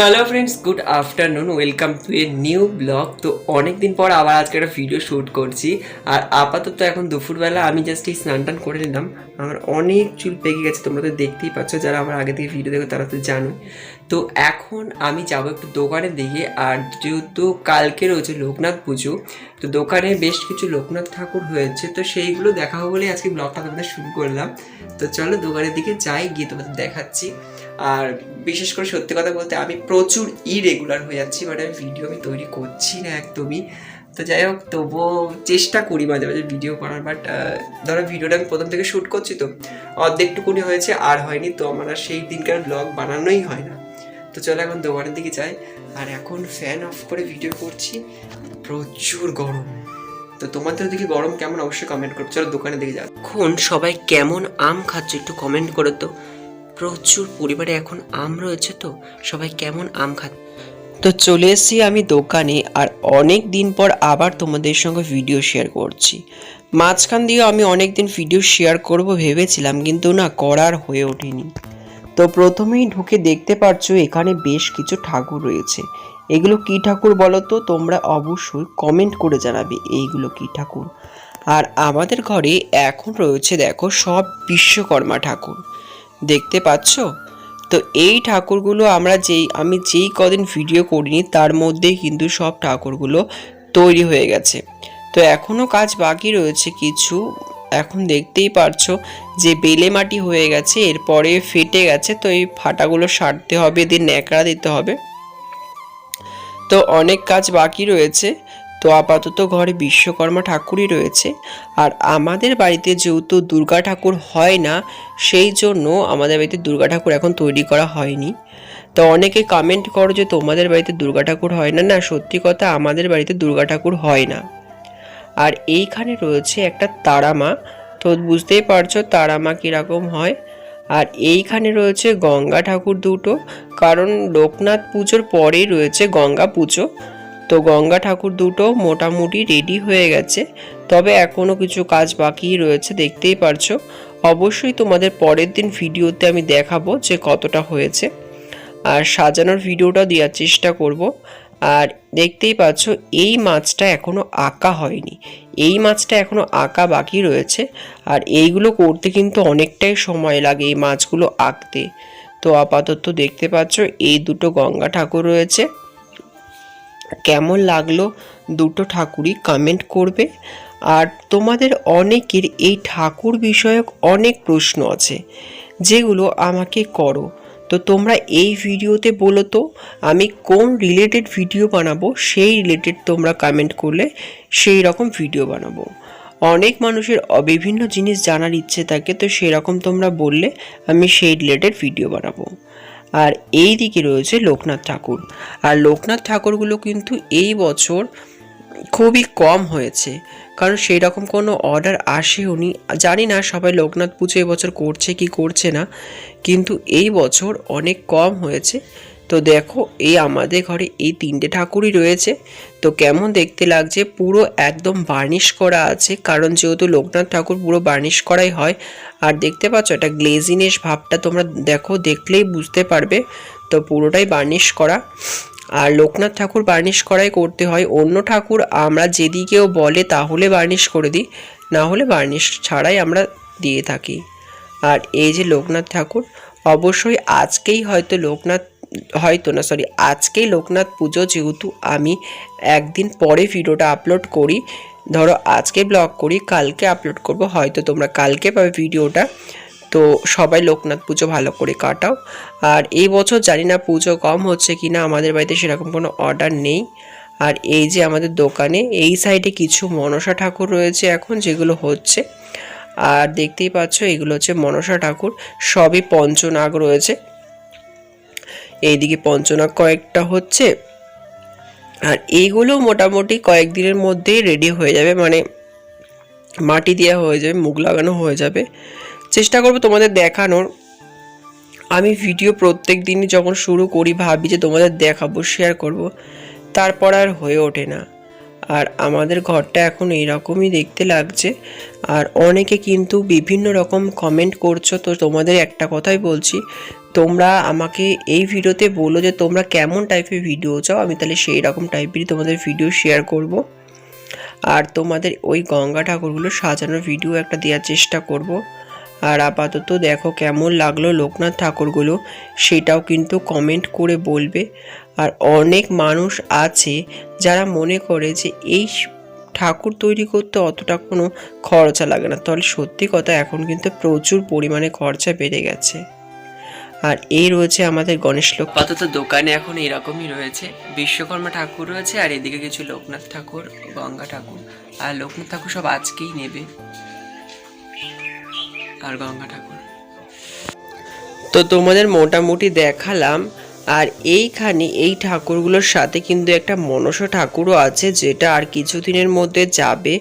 Hello friends good afternoon welcome to a new blog তো অনেক দিন পর আবার আজকে একটা ভিডিও শ্যুট করছি। আর আপাতত এখন দুপুরবেলা আমি জাস্ট এই স্নান টান করে নিলাম। আমার অনেক চুল পেকে গেছে, তোমরা তো দেখতেই পাচ্ছ, যারা আমার আগে থেকে ভিডিও দেখো তারা তো জানো তো এখন আমি যাব একটু দোকানের দিকে, আর যেহেতু কালকে রয়েছে লোকনাথ পুজো, তো দোকানে বেশ কিছু লোকনাথ ঠাকুর হয়েছে। তো সেইগুলো দেখা দেখাবো বলে আজকে ব্লগটা তোমাদের শুরু করলাম। তো চলো দোকানের দিকে যাই, গিয়ে তোমাদের দেখাচ্ছি। আর বিশেষ করে সত্যি কথা বলতে আমি প্রচুর ইরেগুলার হয়ে যাচ্ছি বাট আমি ভিডিও আমি তৈরি করছি না একদমই। তো যাই হোক, তবুও চেষ্টা করি মাঝে মাঝে ভিডিও করার বাট ধরো ভিডিওটা আমি প্রথম থেকে শ্যুট করছি তো, অর্ধেকটুকুনি হয়েছে, আর হয়নি, তো আমার আর সেই দিনকার ব্লগ বানানোই হয় না। তো চলো এখন দোকানের দিকে যাই, আর এখন ফ্যান অফ করে ভিডিও করছি, প্রচুর গরম। তো তোমাদের দিকে গরম কেমন? অবশ্যই কমেন্ট করো। চলো দোকানের দিকে যাও এখন সবাই কেমন আম খাচ্ছে একটু কমেন্ট করো তো। প্রচুর পরিমাণে এখন আম রয়েছে তো, সবাই কেমন আম খাচ্ছে তো চলে এসেছি আমি দোকানে আর অনেক দিন পর আবার তোমাদের সঙ্গে ভিডিও শেয়ার করছি। মাঝখান দিয়েও আমি অনেক দিন ভিডিও শেয়ার করব ভেবেছিলাম, কিন্তু না, করার হয়ে ওঠেনি। তো প্রথমেই ঢুকে দেখতে পারছ এখানে বেশ কিছু ঠাকুর রয়েছে। এগুলো কি ঠাকুর বলো তো, তোমরা অবশ্যই কমেন্ট করে জানাবে এইগুলো কি ঠাকুর। আর আমাদের ঘরে এখন রয়েছে, দেখো, সব বিশ্বকর্মা ঠাকুর। দেখতে পাচ্ছ? তো এই ঠাকুরগুলো আমরা যেই, আমি যেই কদিন ভিডিও করিনি, তার মধ্যেই কিন্তু সব ঠাকুরগুলো তৈরি হয়ে গেছে। তো এখনও কাজ বাকি রয়েছে কিছু। এখন দেখতেই পারছ যে বেলে মাটি হয়ে গেছে, এরপরে ফেটে গেছে, তো এই ফাটাগুলো সারতে হবে দিয়ে ন্যাকড়া দিতে হবে। তো অনেক কাজ বাকি রয়েছে। তো আপাতত ঘরে বিশ্বকর্মা ঠাকুরই রয়েছে। আর আমাদের বাড়িতে যেহেতু দুর্গা ঠাকুর হয় না, সেই জন্য আমাদের বাড়িতে দুর্গা ঠাকুর এখন তৈরি করা হয়নি। তো অনেকে কমেন্ট করো যে তোমাদের বাড়িতে দুর্গা ঠাকুর হয় না। না, সত্যি কথা আমাদের বাড়িতে দুর্গা ঠাকুর হয় না। আর এইখানে রয়েছে একটা তারামা। তো বুঝতেই পারছ তারামা কীরকম হয়। আর এইখানে রয়েছে গঙ্গা ঠাকুর দুটো। কারণ লোকনাথ পুজোর পরেই রয়েছে গঙ্গা পুজো। তো গঙ্গা ঠাকুর দুটো মোটামুটি রেডি হয়ে গেছে। তবে এখনও কিছু কাজ বাকি রয়েছে, দেখতেই পারছ। অবশ্যই তোমাদের পরের দিন ভিডিওতে আমি দেখাবো যে কতটা হয়েছে। আর সাজানোর ভিডিওটা দেওয়ার চেষ্টা করব। আর দেখতেই পাচ্ছ, এই মাছটা এখনও আঁকা হয়নি। এই মাছটা এখনও আঁকা বাকি রয়েছে। আর এইগুলো করতে কিন্তু অনেকটাই সময় লাগে এই মাছগুলো আঁকতে। তো আপাতত দেখতে পাচ্ছ, এই দুটো গঙ্গা ঠাকুর রয়েছে। কেমন লাগল দুটো ঠাকুরই কমেন্ট করবে। আর তোমাদের অনেকের এই ঠাকুর বিষয়ক অনেক প্রশ্ন আছে, যেগুলো আমাকে করো। তো তোমরা এই ভিডিওতে বলো তো, আমি কোন রিলেটেড ভিডিও বানাবো, সেই রিলেটেড তোমরা কমেন্ট করলে সেই রকম ভিডিও বানাবো। অনেক মানুষের বিভিন্ন জিনিস জানার ইচ্ছে থাকে, তো সেরকম তোমরা বললে আমি সেই রিলেটেড ভিডিও বানাবো। আর এই দিকে রয়েছে লোকনাথ ঠাকুর। আর লোকনাথ ঠাকুরগুলো কিন্তু এই বছর খুবই কম হয়েছে, কারণ সেই রকম কোনো অর্ডার আসেওনি। জানি না সবাই লোকনাথ পুজো এবছর করছে কি করছে না, কিন্তু এই বছর অনেক কম হয়েছে। তো দেখো, এই আমাদের ঘরে এই তিনটে ঠাকুরই রয়েছে। তো কেমন দেখতে লাগছে? পুরো একদম বার্নিশ করা আছে, কারণ যেহেতু লোকনাথ ঠাকুর পুরো বার্নিশ করাই হয়। আর দেখতে পাচ্ছ, একটা গ্লেজিনেস ভাবটা তোমরা দেখো, দেখলেই বুঝতে পারবে। তো পুরোটাই বার্নিশ করা। আর লোকনাথ ঠাকুর বার্নিশ করাই করতে হয়। অন্য ঠাকুর আমরা যেদিকেও বলে, তাহলে বার্নিশ করে দিই। না হলে বার্নিশ ছাড়াই আমরা দিয়ে থাকি। আর এই যে লোকনাথ ঠাকুর, অবশ্যই আজকেই হয়তো লোকনাথ হয়তো না সরি আজকেই লোকনাথ পুজো যেহেতু আমি একদিন পরে ভিডিওটা আপলোড করি, ধরো আজকে ব্লগ করি, কালকে আপলোড করব, হয়তো তোমরা কালকে পাবে ভিডিওটা, তো সবাই লোকনাথ পুজো ভালো করে কাটাও। আর এই বছর জানি না পুজো কম হচ্ছে কি না আমাদের বাড়িতে সেরকম কোনো অর্ডার নেই। আর এই যে আমাদের দোকানে, এই সাইডে কিছু মনসা ঠাকুর রয়েছে এখন, যেগুলো হচ্ছে। আর দেখতেই পাচ্ছ, এগুলো হচ্ছে মনসা ঠাকুর, সবই পঞ্চনাগ রয়েছে। এইদিকে পঞ্চনাগ কয়েকটা হচ্ছে। আর এইগুলো মোটামুটি কয়েকদিনের মধ্যেই রেডি হয়ে যাবে মানে মাটি দেওয়া হয়ে যাবে, মুখ লাগানো হয়ে যাবে। চেষ্টা করব তোমাদের দেখানোর। আমি ভিডিও প্রত্যেক দিনই যখন শুরু করি, ভাবি যে তোমাদের দেখাবো শেয়ার করব। তারপর আর হয়ে ওঠে না। আর আমাদের ঘরটা এখন এইরকমই দেখতে লাগছে। আর অনেকে কিন্তু বিভিন্ন রকম কমেন্ট করছ। তো তোমাদের একটা কথাই বলছি, তোমরা আমাকে এই ভিডিওতে বলো যে তোমরা কেমন টাইপের ভিডিও চাও? আমি তাহলে সেই রকম টাইপেরই তোমাদের ভিডিও শেয়ার করব। আর তোমাদের ওই গঙ্গা ঠাকুরগুলো সাজানোর ভিডিও একটা দেওয়ার চেষ্টা করব। আর আপাতত দেখো কেমন লাগল লোকনাথ ঠাকুরগুলো, সেটাও কিন্তু কমেন্ট করে বলবে। আর অনেক মানুষ আছে যারা মনে করে যে এই ঠাকুর তৈরি করতে অতটা কোনো খরচা লাগে না। তাহলে সত্যি কথা এখন কিন্তু প্রচুর পরিমাণে খরচা বেড়ে গেছে। আর এই রয়েছে আমাদের গণেশ লোক আপাতত দোকানে এখন এরকমই রয়েছে। বিশ্বকর্মা ঠাকুর রয়েছে আর এদিকে কিছু লোকনাথ ঠাকুর, গঙ্গা ঠাকুর। আর লোকনাথ ঠাকুর সব আজকেই নেবে। আর গঙ্গা ঠাকুর। তো তোমাদের মোটামুটি দেখালাম, আর এইখানে এই ঠাকুরগুলোর সাথে কিন্তু একটা মনসা ঠাকুরও আছে, যেটা আর কিছুদিনের মধ্যে যাবে।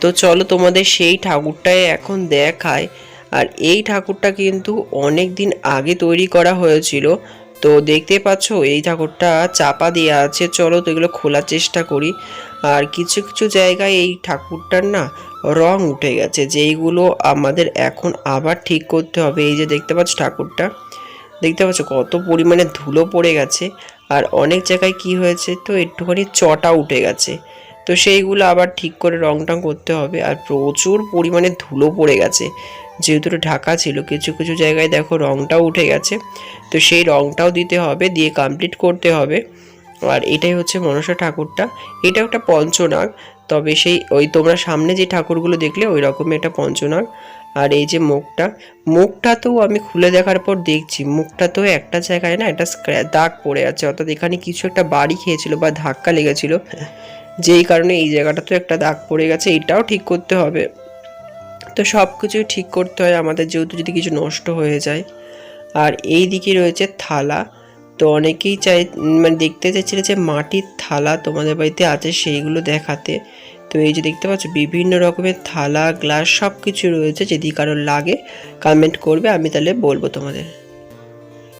তো চলো তোমাদের সেই ঠাকুরটাই এখন দেখায় আর এই ঠাকুরটা কিন্তু অনেক দিন আগে তৈরি করা হয়েছিল। তো দেখতে পাচ্ছো, এই ঠাকুরটা চাপা দেওয়া আছে। চলো তো এগুলো খোলার চেষ্টা করি। আর কিছু কিছু জায়গায় এই ঠাকুরটার না রং উঠে গেছে, যেইগুলো আমাদের এখন আবার ঠিক করতে হবে। এই যে দেখতে পাচ্ছ ঠাকুরটা? দেখতে পাচ্ছ কত পরিমাণে ধুলো পড়ে গেছে। আর অনেক জায়গায় কি হয়েছে তো একটুখানি চটা উঠে গেছে। তো সেইগুলো আবার ঠিক করে রং টং করতে হবে। আর প্রচুর পরিমাণে ধুলো পড়ে গেছে। যেহেতু ঢাকা ছিল, কিছু কিছু জায়গায় দেখো রংটাও উঠে গেছে। তো সেই রংটাও দিতে হবে, দিয়ে কমপ্লিট করতে হবে। আর এটাই হচ্ছে মনসা ঠাকুরটা। এটা একটা পঞ্চনাগ, তবে সেই ওই তোমরা সামনে যে ঠাকুরগুলো দেখলে ওই রকমই একটা পঞ্চনাগ। আর এই যে মুখটা মুখটা তো আমি খুলে দেখার পর দেখছি মুখটা তো একটা জায়গায় না একটা দাগ পড়ে আছে। অর্থাৎ এখানে কিছু একটা বাড়ি খেয়েছিল বা ধাক্কা লেগেছিল। যেই কারণে এই জায়গাটা তো একটা দাগ পড়ে গেছে, এটাও ঠিক করতে হবে। তো সব কিছুই ঠিক করতে হয়, আমাদের যেহেতু যদি কিছু নষ্ট হয়ে যায়। আর এই দিকে রয়েছে থালা তো অনেকেই চাই মানে দেখতে চাইছিলে যে মাটির থালা তোমাদের বাড়িতে আছে সেইগুলো দেখাতে। তো এই যে দেখতে পাচ্ছ, বিভিন্ন রকমের থালা, গ্লাস সব কিছু রয়েছে, যদি কারোর লাগে কমেন্ট করবে, আমি তাহলে বলব তোমাদের।